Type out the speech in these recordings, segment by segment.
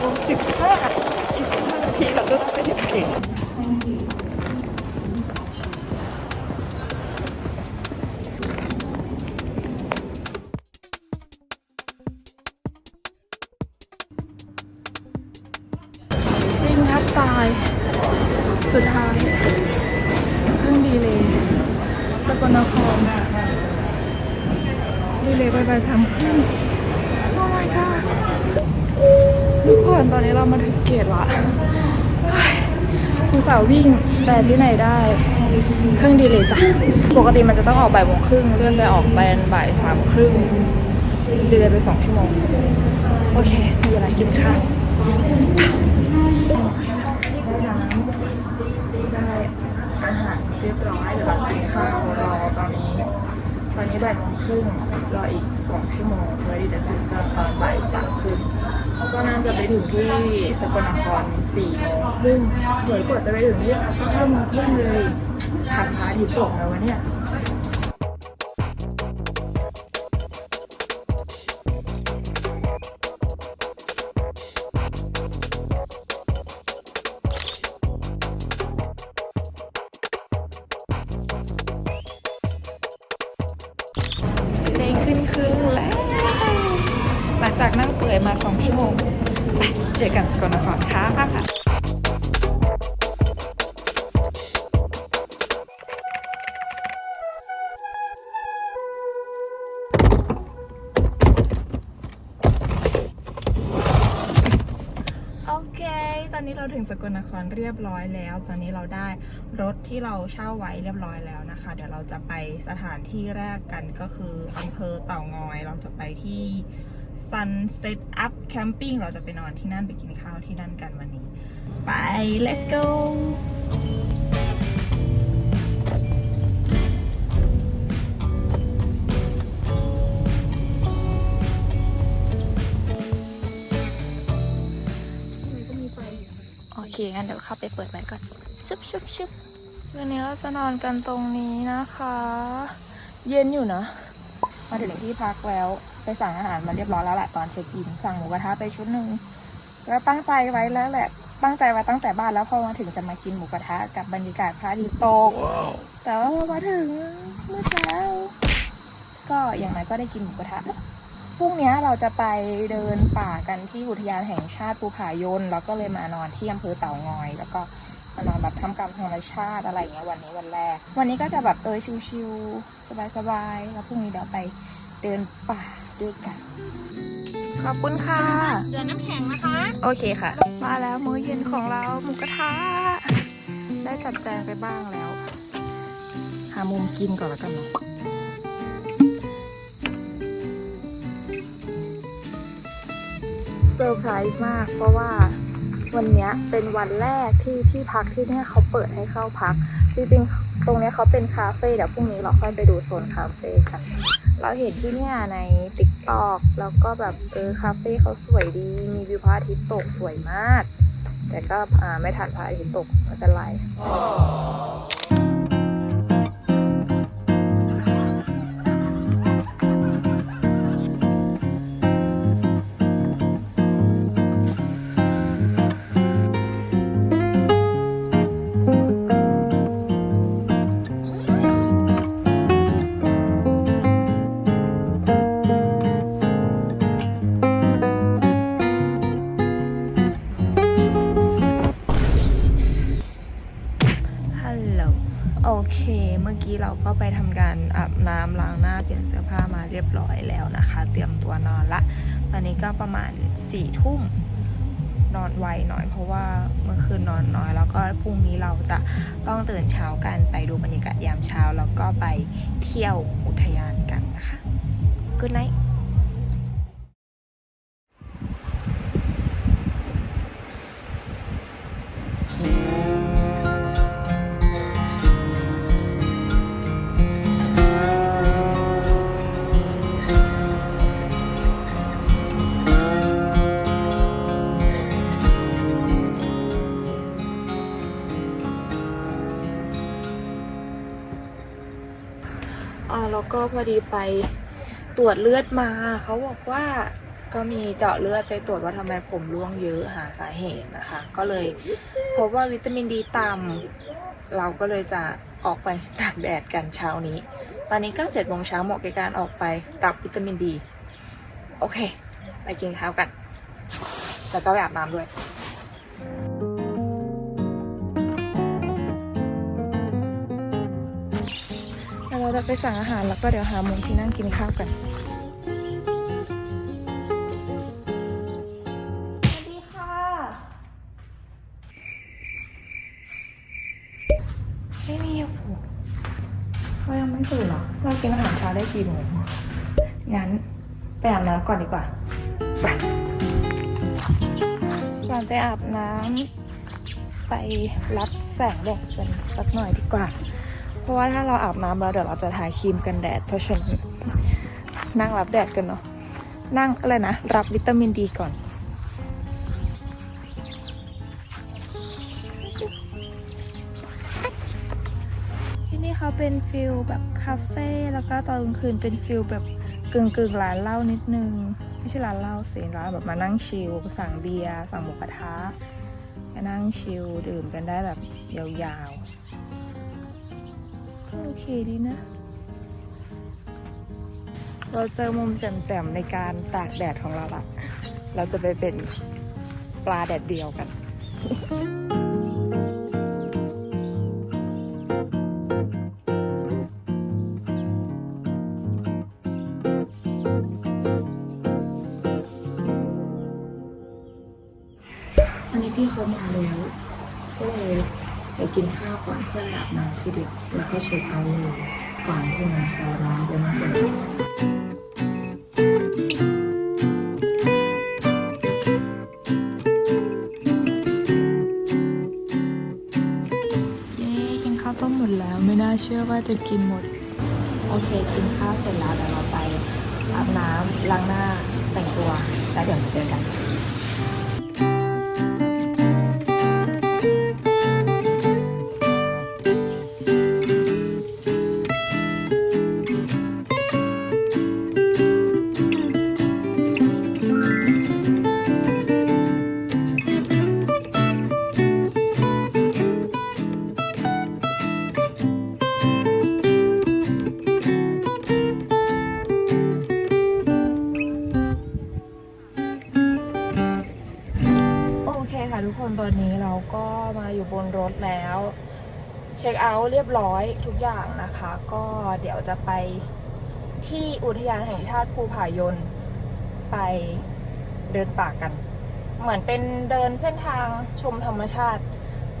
โมงสิบห้าอีกสิบห้านาทีเราก็ต้องไปถึงเขต ออกบ่ายโมงครึ่งเลื่อนไปออกไปบ่ายสามครึ่งดีเลยไปสองชั่วโมง โอเค มีอะไรกินข้าวได้น้ำได้อาหารเรียบร้อยเดี๋ยวเรากินข้าวรอตอนนี้ ตอนนี้บ่ายโมงครึ่งรออีกสองชั่วโมงเพื่อที่จะขึ้นเครื่องตอนบ่ายสามครึ่งก็น่าจะไปถึงที่สกลนครสี่โมงครึ่งหน่วยกว่าจะไปถึงที่ก็ห้าโมงครึ่งเลยผ่านพาทิตย์ตกแล้ววะเนี่ย แล้วหลังจากนั่งเปื่อยมาสองชั่วโมงไปเจอกันสกลนครค่ะ สกลนครเรียบร้อยแล้ว ตอนนี้เราได้รถที่เราเช่าไว้เรียบร้อยแล้วนะคะ เดี๋ยวเราจะไปสถานที่แรกกันก็คืออำเภอเต่างอย เราจะไปที่ Sunset Up Camping เราจะไปนอนที่นั่นไปกินข้าวที่นั่นกันวันนี้ ไป let's go งั้นเดี๋ยวเข้าไปเปิดไว้ก่อนชุบชุบชุบวันนี้เราจะนอนกันตรงนี้นะคะ เย็นอยู่นะ มาถึงที่พักแล้วไปสั่งอาหารมาเรียบร้อยแล้วแหละตอนเช็คอิน สั่งหมูกระทะไปชุดหนึ่งแล้วตั้งใจไว้แล้วแหละ ตั้งใจไว้ตั้งแต่บ้านแล้วพอมาถึงจะมากินหมูกระทะกับบรรยากาศพระอาทิตย์ตก แต่ว่าพอมาถึงเมื่อเช้าก็อย่างไรก็ได้กินหมูกระทะ พรุ่งนี้เราจะไปเดินป่ากันที่อุทยานแห่งชาติภูผายนแล้วก็เลยมานอนที่อำเภอเต่างอย แล้วก็มานอนแบบทำกรรมธรรมชาติอะไรอย่างเงี้ยวันนี้วันแรก วันนี้ก็จะแบบเออชิวๆสบายๆแล้วพรุ่งนี้เดี๋ยวไปเดินป่าด้วยกัน ขอบคุณค่ะ เดือนน้ำแข็งนะคะ โอเคค่ะ มาแล้วมื้อเย็นของเราหมูกระทะได้จัดแจงไปบ้างแล้ว หามุมกินก่อนแล้วกันเนาะ เซอร์ไพรส์มาก เพราะว่าวันนี้เป็นวันแรกที่ที่พักที่เนี่ยเขาเปิดให้เข้าพัก จริงๆ ตรงนี้เขาเป็นคาเฟ่เดี๋ยวพรุ่งนี้เราค่อยไปดูโซนคาเฟ่กัน เราเห็นที่เนี่ยในติ๊กตอกแล้วก็แบบเออคาเฟ่เขาสวยดี มีวิวพระอาทิตย์ตกสวยมาก แต่ก็ไม่ทันพระอาทิตย์ตกไม่เป็นไร ประมาณสี่ทุ่มนอนไวหน่อยเพราะว่าเมื่อคืนนอนน้อย แล้วก็พรุ่งนี้เราจะต้องตื่นเช้ากันไปดูบรรยากาศยามเช้า แล้วก็ไปเที่ยวอุทยานกันนะคะ Good night แล้วก็พอดีไปตรวจเลือดมาเขาบอกว่าก็มีเจาะเลือดไปตรวจว่าทำไมผมร่วงเยอะหาสาเหตุนะคะ ก็เลยพบว่าวิตามินดีต่ำเราก็เลยจะออกไปตากแดดกันเช้านี้ ตอนนี้ก็เจ็ดโมงเช้าเหมาะกับการออกไปรับวิตามินดี โอเค ไปกินข้าวกัน แล้วก็ไปอาบน้ำด้วย เราจะไปสั่งอาหารแล้วก็เดี๋ยวหามุมที่นั่งกินข้าวกันสวัสดีค่ะไม่มีโอ้โหเรายังไม่ตื่นเหรอ เรากินอาหารเช้าได้กี่โมงงั้นไปอาบน้ำก่อนดีกว่า ไปก่อนไปอาบน้ำไปรับแสงแดดกันสักหน่อยดีกว่าเพ ราะว่าถ้าเราอาบน้ำแล้วเดี๋ยวเราจะทาครีมกันแดด เพราะฉะนั้นนั่งรับแดดกันเนาะนั่งอะไรนะ รับวิตามินดีก่อน ที่นี่เขาเป็นฟิลแบบคาเฟ่แล้วก็ตอนกลางคืนเป็นฟิลแบบกึ่งกึ่งๆร้านเหล้านิดนึง ไม่ใช่ร้านเหล้าสิร้านแบบมานั่งชิลสั่งเบียร์สั่งหมูกระทะนั่งชิลดื่มกันได้แบบยาว โอเคดีนะ เราเจอมุมแจ่มๆในการตากแดดของเราละเราจะไปเป็นปลาแดดเดียวกันอันนี้พี่เขามาแล้วก็เลย ไปกินข้าวก่อนเพื่อนอาบน้ำทีเดียวแล้วก็เช็คเอาเลยก่อนที่มันจะร้อนเป็นฝนเย้กินข้าวต้มหมดแล้วไม่น่าเชื่อว่าจะกินหมด โอเค กินข้าวเสร็จแล้วเดี๋ยวเราไปอาบน้ำล้างหน้าแต่งตัวแล้วเดี๋ยวมาเจอกัน บร้อยทุกอย่างนะคะ ก็เดี๋ยวจะไปที่อุทยานแห่งชาติภูผายนไปเดินป่ากัน เหมือนเป็นเดินเส้นทางชมธรรมชาติ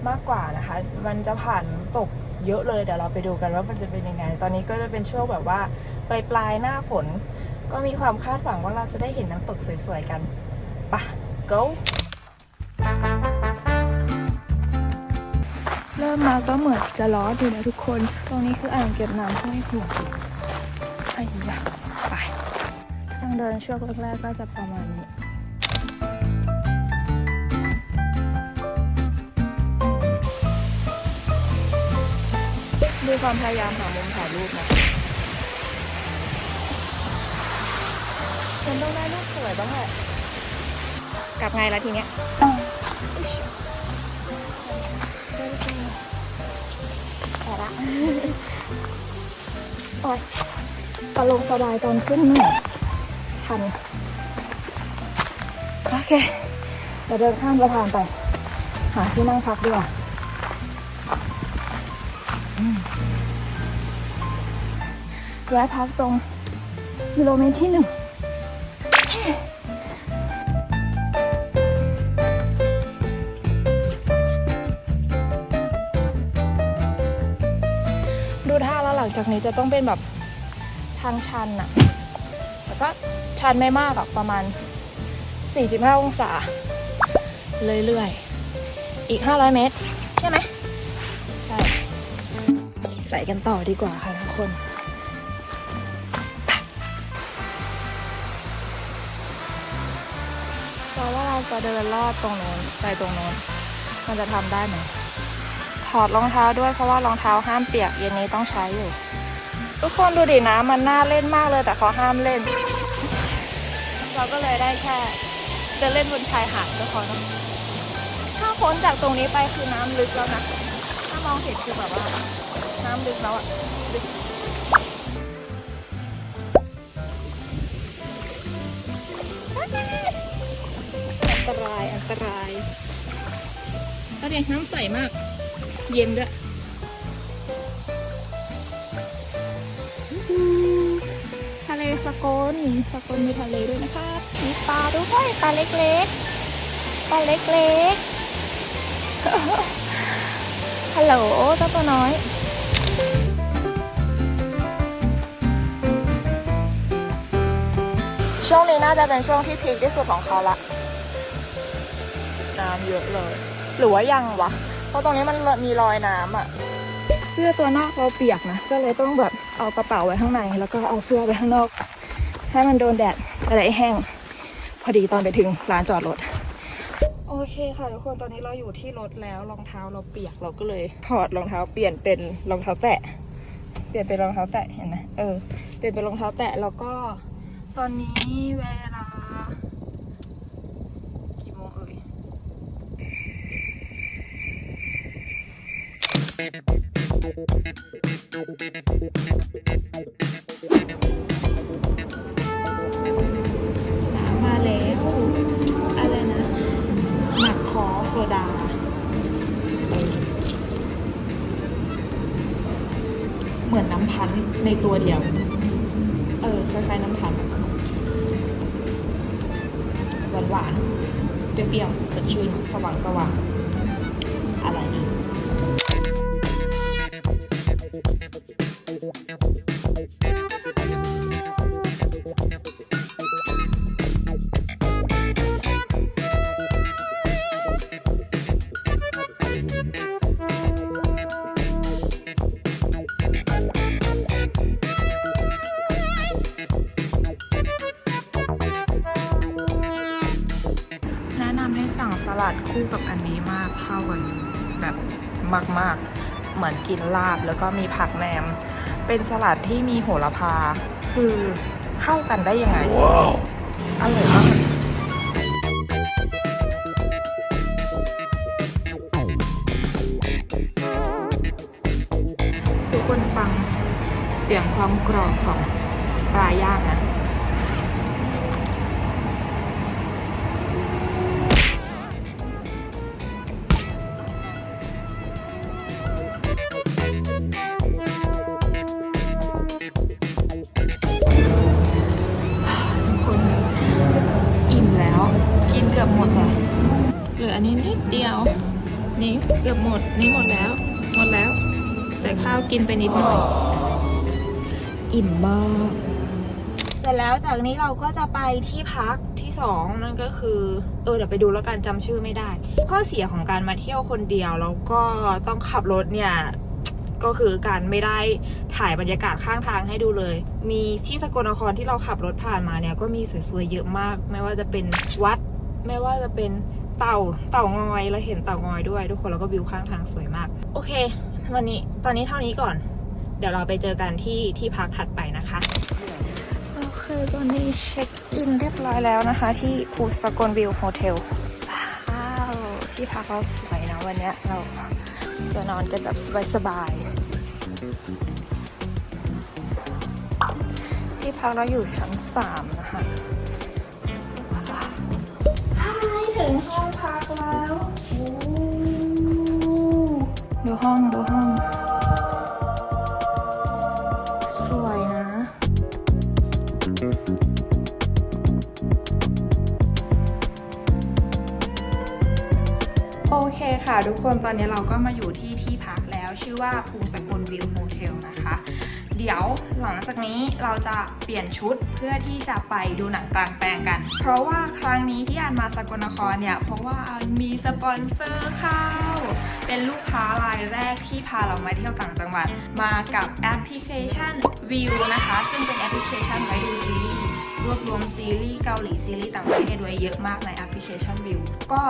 มากกว่านะคะ มันจะผ่านตกเยอะเลยเดี๋ยวเราไปดูกันว่ามันจะเป็นยังไง ตอนนี้ก็จะเป็นช่วงแบบว่าปลายปลายๆหน้าฝน ก็มีความคาดหวังว่าเราจะได้เห็นน้ำตกสวยๆกันปะ go ริ่มมาก็เหมือนจะร้อนอยู่นะทุกคน ตรงนี้คืออ่างเก็บน้ำห้วยหัวไอ้ยะไป ทางเดินช่วงแรกๆก็จะประมาณนี้ดูความพยายามหามุมถ่ายรูปนะฉันต้องได้รูปสวยบ้างแหละกลับไงล่ะทีเนี้ย ละโอ๊ยตะลงสบายตอนขึ้นหน่อยชัน โอเคเดี๋ยวเดินข้ามสะพานไป หาที่นั่งพักดีกว่าแวะพักตรงกิโลเมตรที่หนึ่ง นี้จะต้องเป็นแบบทางชันอะแต่ก็ชันไม่มากอกประมาณ 45 องศา เรื่อยๆ อีก 500 เมตร ใช่ไหมใช่ไปกันต่อดีกว่าค่ะทุกคนเราว่าเราจะเดินลอดตรงโน้นไปตรงโน้นมันจะทำได้ไหมถอดรองเท้าด้วยเพราะว่ารองเท้าห้ามเปียกเย็นนี้ต้องใช้อยู่ ทุกคนดูดินะมันน่าเล่นมากเลยแต่เขาห้ามเล่น เราก็เลยได้แค่เดินเล่นบนชายหาดก็พอเนอะถ้าพ้นจากตรงนี้ไปคือน้ำลึกแล้วนะ ถ้ามองเห็นคือแบบว่า น้ำลึกแล้วอะลึกอันตรายอันตรายก็เด็กน้ำใสมาก เย็นด้วย สกลสกลมีทะเลด้วยนะคะมีปลาด้วยปลาเล็กๆปลาเล็กๆฮัลโหลเจ้าตัวน้อยช่วงนี้น่าจะเป็นช่วงที่พีคที่สุดของเขาละน้ำเยอะเลย หรือว่ายังวะ เพราะตรงนี้มันมีรอยน้ำอะเสื้อตัวนอกเราเปียกนะก็เลยต้องแบบเอากระเป๋าไว้ข้างใน แล้วก็เอาเสื้อไปข้างนอก ให้มันโดนแดดอะไรแห้ง พอดีตอนไปถึงร้านจอดรถโอเคค่ะทุกคนตอนนี้เราอยู่ที่รถแล้วรองเท้าเราเปียกเราก็เลยถอดรองเท้าเปลี่ยนเป็นรองเท้าแตะ เปลี่ยนเป็นรองเท้าแตะเห็นไหมเออเปลี่ยนเป็นรองเท้าแตะแล้วก็ตอนนี้เวลากี่โมงเอ่ย มาแล้ว อะไรนะหมักคอโซดาเหมือนน้ำพันธุ์ในตัวเดียว เออคล้ายๆน้ำพันธุ์หวานหวานๆเปรี้ยวๆสดชื่นสว่างสว่างๆอะไรดี มาก ๆ เหมือนกินลาบแล้วก็มีผักแหนม เป็นสลัดที่มีโหระพา คือเข้ากันได้ยังไงว้าวอร่อยมากทุกคนฟังเสียงความกรอบของ นี่หมดแล้ว หมดแล้ว แต่ข้าวกินไปนิดหน่อย อิ่มมากเสร็จแล้วจากนี้เราก็จะไปที่พักที่สองนั่นก็คือเออเดี๋ยวไปดูแล้วกันจำชื่อไม่ได้ ข้อเสียของการมาเที่ยวคนเดียวแล้วก็ต้องขับรถเนี่ยก็คือการไม่ได้ถ่ายบรรยากาศข้างทางให้ดูเลย มีที่สกลนครที่เราขับรถผ่านมาเนี่ยก็มีสวยๆเยอะมาก ไม่ว่าจะเป็นวัด ไม่ว่าจะเป็น เต่าเต่างอยเราเห็นเต่างอยด้วย ทุกคนแล้วก็วิวข้างทางสวยมาก โอเค วันนี้ตอนนี้เท่านี้ก่อน เดี๋ยวเราไปเจอกันที่ที่พักถัดไปนะคะโอเคตอนนี้เช็คอินเรียบร้อยแล้วนะคะ ที่ภูสกลวิวโฮเทลว้าวที่พักเราสวยนะวันนี้เราจะนอนกันแบบสบายๆที่พักเราอยู่ชั้นสามนะคะ ถึงห้องพักแล้วโอ้ดูห้องดูห้อง สวยนะ โอเคค่ะทุกคนตอนนี้เราก็มาอยู่ที่ที่พักแล้วชื่อว่าภูสกุลวิวโฮเทลนะคะ เดี๋ยวหลังจากนี้เราจะเปลี่ยนชุดเพื่อที่จะไปดูหนังกลางแปลงกัน เพราะว่าครั้งนี้ที่อันมาสกลนครเนี่ย เพราะว่ามีสปอนเซอร์เข้า เป็นลูกค้ารายแรกที่พาเรามาเที่ยวต่างจังหวัด มากับแอปพลิเคชัน View นะคะ ซึ่งเป็นแอปพลิเคชันไว้ดูซีรีส์รวบรวมซีรีส์เกาหลีซีรีส์ต่างประเทศไว้เยอะมากในแอปพลิเคชัน View ก็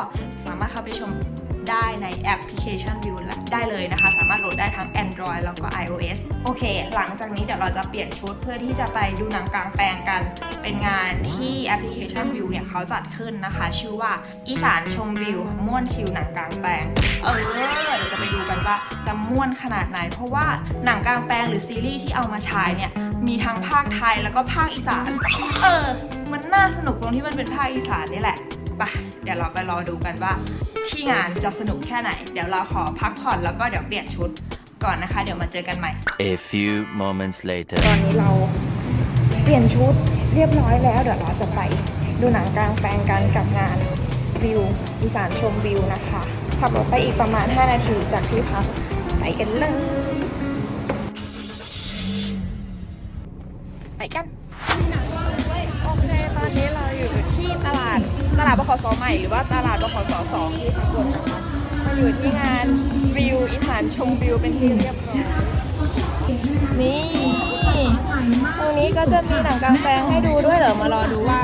สามารถเข้าไปชม ได้ในแอปพลิเคชัน View ได้เลยนะคะ สามารถโหลดได้ทั้ง Android แล้วก็ iOS โอเค หลังจากนี้เดี๋ยวเราจะเปลี่ยนชุดเพื่อที่จะไปดูหนังกลางแปลงกัน เป็นงานที่แอปพลิเคชัน View เนี่ยเขาจัดขึ้นนะคะ ชื่อว่าอีสานชมวิวม่วนชิลหนังกลางแปลง เออเดี๋ยวจะไปดูกันว่าจะม่วนขนาดไหน เพราะว่าหนังกลางแปลงหรือซีรีส์ที่เอามาฉายเนี่ยมีทั้งภาคไทยแล้วก็ภาคอีสาน เออ มันน่าสนุกตรงที่มันเป็นภาคอีสานนี่แหละ ไปเดี๋ยวเราไปรอดูกันว่า ที่งานจะสนุกแค่ไหน เดี๋ยวเราขอพักผ่อนแล้วก็เดี๋ยวเปลี่ยนชุดก่อนนะคะ เดี๋ยวมาเจอกันใหม่ A few moments later. ตอนนี้เราเปลี่ยนชุดเรียบร้อยแล้วเดี๋ยวเราจะไปดูหนังกลางแปลงกันกับงานวิวอีสานชมวิวนะคะขับรถไปอีกประมาณ 5 นาทีจากที่พักไปกันเลยไปกัน ตลาดบขสใหม่หรือว่าตลาดบขสสองที่สกลนะคะมาอยู่ที่งานวิวอีสานชมวิวเป็นที่เรียบร้อยนี่ตรงนี้ก็จะมีหนังกลางแปลงให้ดูด้วยเหรอมารอดูว่า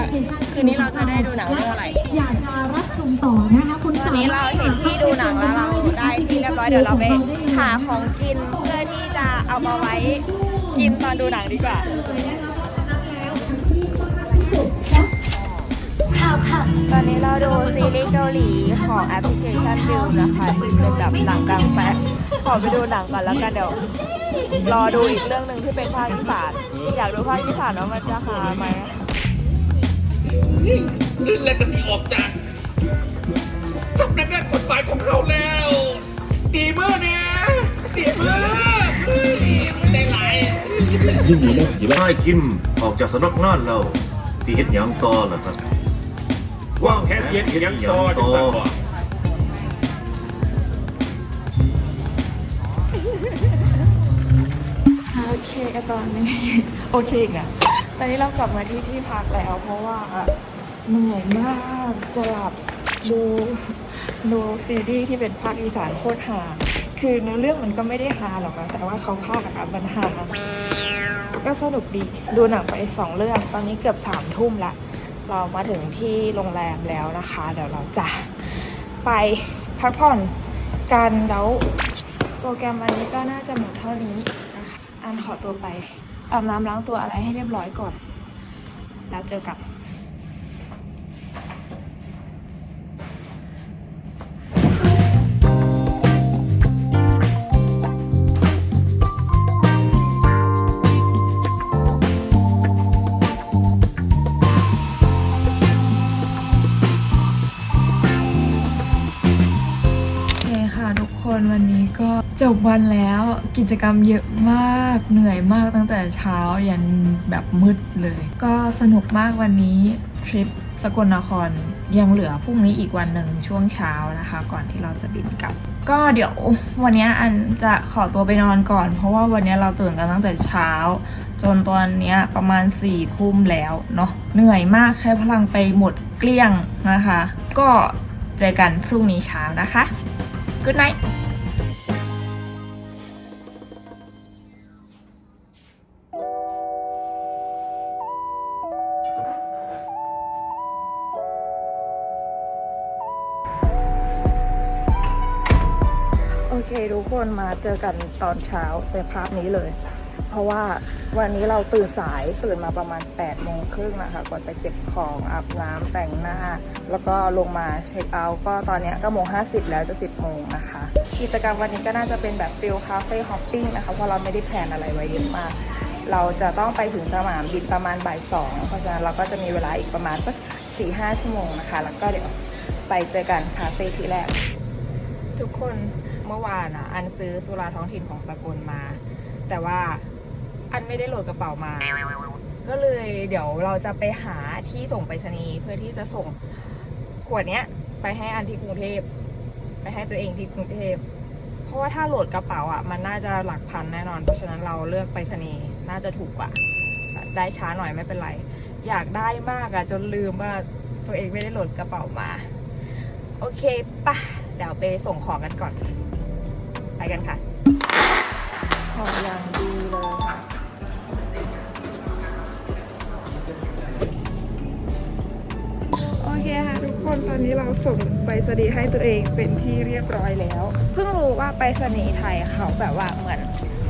คืนนี้เราจะได้ดูหนังเรื่องอะไรอยากจะรับชมต่อนะคะคุณตอนนี้เราเห็นที่ดูหนังแล้วเราได้ที่เรียบร้อยเดี๋ยวเราไปหาของกินเพื่อที่จะเอามาไว้กินตอนดูหนังดีกว่า ตอนนี้เราดูซีรีส์เกาหลีของแอปพลิเคชันวิวนะคะที่เป็นแบบหนังกลางแปลงขอไปดูหนังก่อนแล้วกันเดี๋ยวรอดูอีกเรื่องหนึ่งที่เป็นภาคอีสานอยากดูภาคอีสานว่ามันจะหาไหมลื่นและกระสีออกจากสำนักงานกฎหมายของเขาแล้วตีเมื่อเนี่ยตีเมื่อเฮ้ยได้หลายยิ่งมีเรื่องกี่ไอ้คิมออกจากสำนักงานแล้วสิเฮ็ดหยังต่อล่ะครับ ว่างแค่เสียงเสียงต่อจะสั่งก่อนโอเคตอนนี้โอเคอีกนะตอนนี้เรากลับมาที่ที่พักแล้ว เพราะว่าเหนื่อยมากจะหลับดูดูซีรีส์ที่เป็นภาคอีสานโคตรฮาคือเนื้อเรื่องมันก็ไม่ได้ฮาหรอกนะแต่ว่าเขาพากย์อะมันฮาก็สนุกดีดูหนังไปสองเรื่อง ตอนนี้เกือบสามทุ่มละ เรามาถึงที่โรงแรมแล้วนะคะ เดี๋ยวเราจะไปพักผ่อนกันแล้วโปรแกรมวันนี้ก็น่าจะหมดเท่านี้นะคะอันขอตัวไปอาบน้ำล้างตัวอะไรให้เรียบร้อยก่อน แล้วเจอกัน จบวันแล้วกิจกรรมเยอะมากเหนื่อยมากตั้งแต่เช้ายันแบบมืดเลย ก็สนุกมากวันนี้ทริปสกลนครยังเหลือพรุ่งนี้อีกวันหนึ่งช่วงเช้านะคะ ก่อนที่เราจะบินกลับ ก็เดี๋ยววันนี้อันจะขอตัวไปนอนก่อน เพราะว่าวันนี้เราตื่นกันตั้งแต่เช้า จนตอนนี้ประมาณ4ี่ทุ่มแล้วเนาะเหนื่อยมากใช้พลังไปหมดเกลี้ยงนะคะ ก็เจอกันพรุ่งนี้เช้านะคะ Good night คนมาเจอกันตอนเช้าในภาพนี้เลย เพราะว่าวันนี้เราตื่นสายตื่นมาประมาณ8โมงครึ่งนะคะก่อนจะเก็บของอาบน้ำแต่งหน้า แล้วก็ลงมาเช็คเอาท์ก็ตอนนี้ก็โมง50แล้วจะ 10โมงนะคะ กิจกรรมวันนี้ก็น่าจะเป็นแบบฟิลคาเฟ่ฮอปปิ้งนะคะเพราะเราไม่ได้แพลนอะไรไว้เยอะมากเราจะต้องไปถึงสนามบินประมาณบ่ายสองเพราะฉะนั้นเราก็จะมีเวลาอีกประมาณสักสี่ห้าชั่วโมงนะคะ แล้วก็เดี๋ยวไปเจอกันคาเฟ่ที่แรก ทุกคน เมื่อวานอะ อันซื้อสุราท้องถิ่นของสกลมา แต่ว่าอันไม่ได้โหลดกระเป๋ามา ก็เลยเดี๋ยวเราจะไปหาที่ส่งไปรษณีย์เพื่อที่จะส่งขวดเนี้ย ไปให้อันที่กรุงเทพไปให้ตัวเองที่กรุงเทพเพราะว่าถ้าโหลดกระเป๋าอะมันน่าจะหลักพันแน่นอน เพราะฉะนั้นเราเลือกไปรษณีย์น่าจะถูกกว่า ได้ช้าหน่อยไม่เป็นไร อยากได้มากอะจนลืมว่าตัวเองไม่ได้โหลดกระเป๋ามา โอเคปะเดี๋ยวไปส่งของกันก่อน ไปกันค่ะของอย่างดีเลยค่ะโอเคค่ะทุกคนตอนนี้เราส่งไปรษณีย์ให้ตัวเองเป็นที่เรียบร้อยแล้ว เพิ่งรู้ว่าไปรษณีย์ไทยเขาแบบว่าเหมือน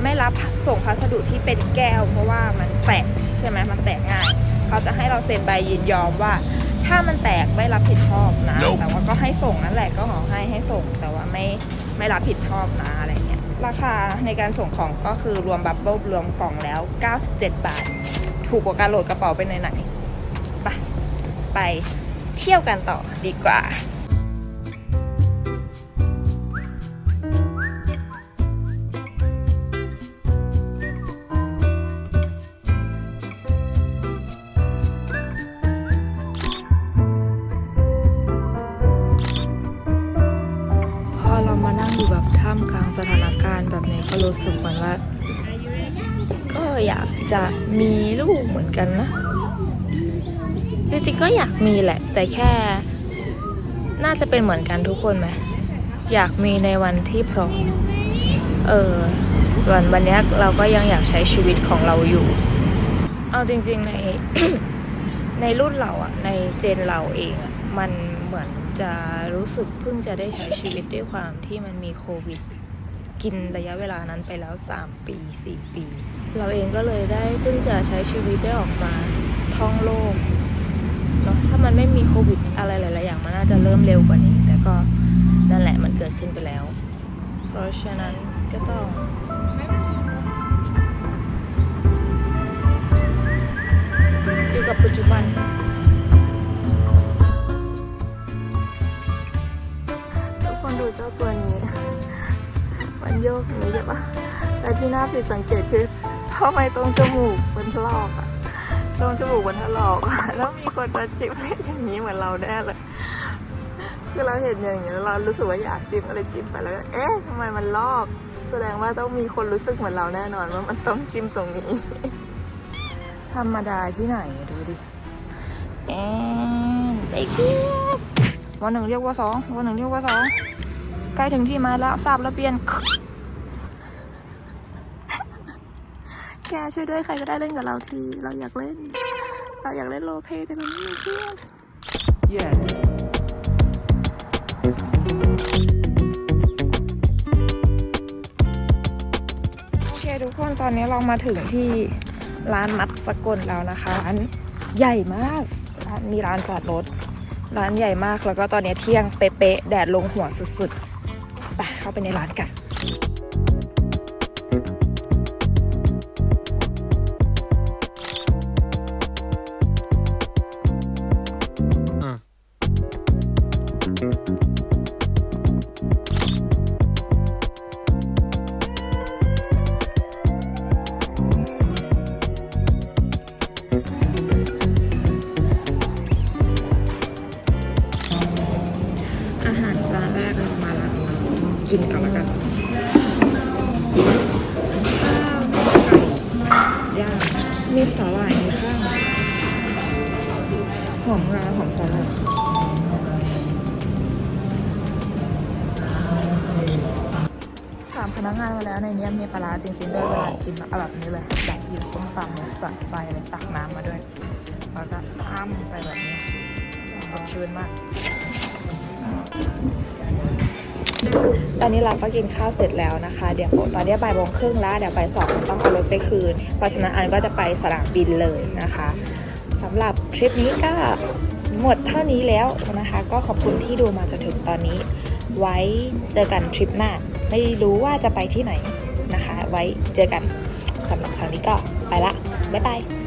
ไม่รับส่งพัสดุที่เป็นแก้ว เพราะว่ามันแตกใช่ไหมมันแตกง่ายเขาจะให้เราเซ็นใบยินยอมว่า ถ้ามันแตกไม่รับผิดชอบนะ แต่ว่าก็ให้ส่งนั่นแหละก็ขอให้ให้ส่งแต่ว่าไม่ ไม่รับผิดชอบนะอะไรเงี้ยราคาในการส่งของก็คือรวมบับเบิ้ลรวมกล่องแล้ว 97 บาท ถูกกว่าการโหลดกระเป๋าไปไหนไหนไปไปเที่ยวกันต่อดีกว่า จะมีลูกเหมือนกันนะ จริงๆก็อยากมีแหละ แต่แค่ น่าจะเป็นเหมือนกันทุกคนไหมอยากมีในวันที่พร้อม เออส่วนวันนี้เราก็ยังอยากใช้ชีวิตของเราอยู่ เอาจริงๆในในรุ่นเราอะในเจนเราเองอะมันเหมือนจะรู้สึกเพิ่งจะได้ใช้ชีวิตด้วยความที่มันมีโควิด กินระยะเวลานั้นไปแล้ว 3 ปี 4 ปี เราเองก็เลยได้เพิ่งจะใช้ชีวิตได้ออกมาท่องโลกเนาะถ้ามันไม่มีโควิดอะไรหลายๆอย่างมันน่าจะเริ่มเร็วกว่านี้ แต่ก็นั่นแหละมันเกิดขึ้นไปแล้ว เพราะฉะนั้นก็ต้องอยู่กับปัจจุบันทุกคนดูเจ้าตัวนี้ มันโยกอย่างนี้ใช่ปะแต่ที่น่าผิดสังเกตคือทำไมตรงจมูกมันถลอกอะตรงจมูกมันถลอกแล้วมีคนมาจิ้มเล่นอย่างนี้เหมือนเราแน่เลยคือเราเห็นอย่างนี้แล้วเรารู้สึกว่าอยากจิ้มอะไรจิ้มไปแล้วก็เอ๊ะทำไมมันลอก แสดงว่าต้องมีคนรู้สึกเหมือนเราแน่นอนว่ามันต้องจิ้มตรงนี้ ธรรมดาที่ไหนดูดิแอนไอ้กุ๊กวันหนึ่งเรียกว่าสองวันหนึ่งเรียกว่าสอง ใกล้ถึงที่หมายแล้วทราบแล้วเปลี่ยน แกช่วยด้วยใครก็ได้เล่นกับเราที เราอยากเล่น เราอยากเล่นโรลเพลย์แต่เราไม่มีเพื่อน โอเคทุกคนตอนนี้เรามาถึงที่ร้านมัดสกลแล้วนะคะร้านใหญ่มากร้านมีร้านจอดรถ ร้านใหญ่มากแล้วก็ตอนนี้เที่ยงเป๊ะๆแดดลงหัวสุดๆ เข้าไปในร้านกันามพนักงานมาแล้วในนี้มีปลาร้าจริงๆด้วยเวลากินแบบนี้เลยอยากกินส้มตำเนี่ยสะใจเลยตักน้ำมาด้วยแล้วก็อ้ำไปแบบนี้สดชื่นมาก ตอนนี้เราก็กินข้าวเสร็จแล้วนะคะ เดี๋ยวตอนนี้บ่ายโมงครึ่งแล้วเดี๋ยวบ่ายสองต้องเอารถไปคืน เพราะฉะนั้นอันก็จะไปสนามบินเลยนะคะสำหรับทริปนี้ก็หมดเท่านี้แล้วนะคะ ก็ขอบคุณที่ดูมาจนถึงตอนนี้ ไว้เจอกันทริปหน้า ไม่รู้ว่าจะไปที่ไหนนะคะ ไว้เจอกันสำหรับครั้งนี้ก็ไปละ บ๊ายบาย